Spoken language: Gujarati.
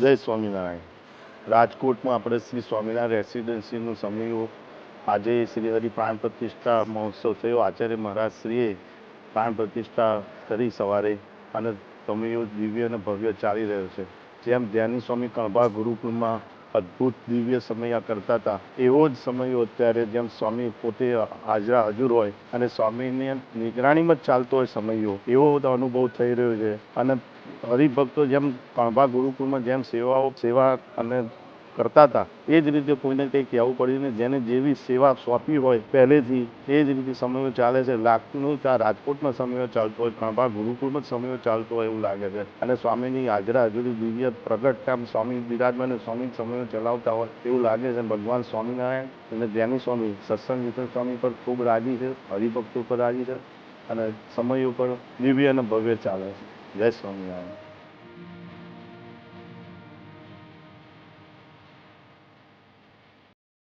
જય સ્વામિનારાયણ. રાજકોટમાં આપણે શ્રી સ્વામિનારાયણ રેસિડેન્સીનું સમયો આજે શ્રી હરિ પ્રાણ પ્રતિષ્ઠા મહોત્સવ થયો. આચાર્ય મહારાજ શ્રીએ પ્રાણ પ્રતિષ્ઠા કરી સવારે અને સમયો દિવ્ય અને ભવ્ય ચાલી રહ્યો છે. જેમ ધ્યાની સ્વામી કણભા ગુરુકુળમાં અદ્ભુત દિવ્ય સમય કરતા હતા. એવો જ સમયો અત્યારે જેમ સ્વામી પોતે હાજરા હજુર હોય અને સ્વામીની નિગરાણીમાં જ ચાલતો હોય સમયો. એવો અનુભવ થઈ રહ્યો છે. અને હરિભક્તો જેમ કણભા ગુરુકુળમાં જેમ સેવાઓ, સેવા અને કરતા હતા. એ જ રીતે કોઈને કંઈ કહેવું પડ્યું ને જેને જેવી સેવા સોંપી હોય પહેલેથી, એ જ રીતે સમયો ચાલે છે. લાગતું ત્યાં રાજકોટમાં સમયો ચાલતો હોય કણભા ગુરુકુળમાં સમયો ચાલતો હોય એવું લાગે છે. અને સ્વામીની હાજરા હજુરી દિવ્ય પ્રગટ કામ સ્વામી બિરાજમાન સ્વામી સમયો ચલાવતા હોય એવું લાગે છે. ભગવાન સ્વામિનારાયણ અને ધ્યાની સ્વામી સત્સંગ વિઠ્ઠલ સ્વામી પર ખૂબ રાજી છે, હરિભક્તો પર રાજી છે અને સમય ઉપર દિવ્ય અને ભવ્ય ચાલે છે. જય સ્વામિનારાયણ.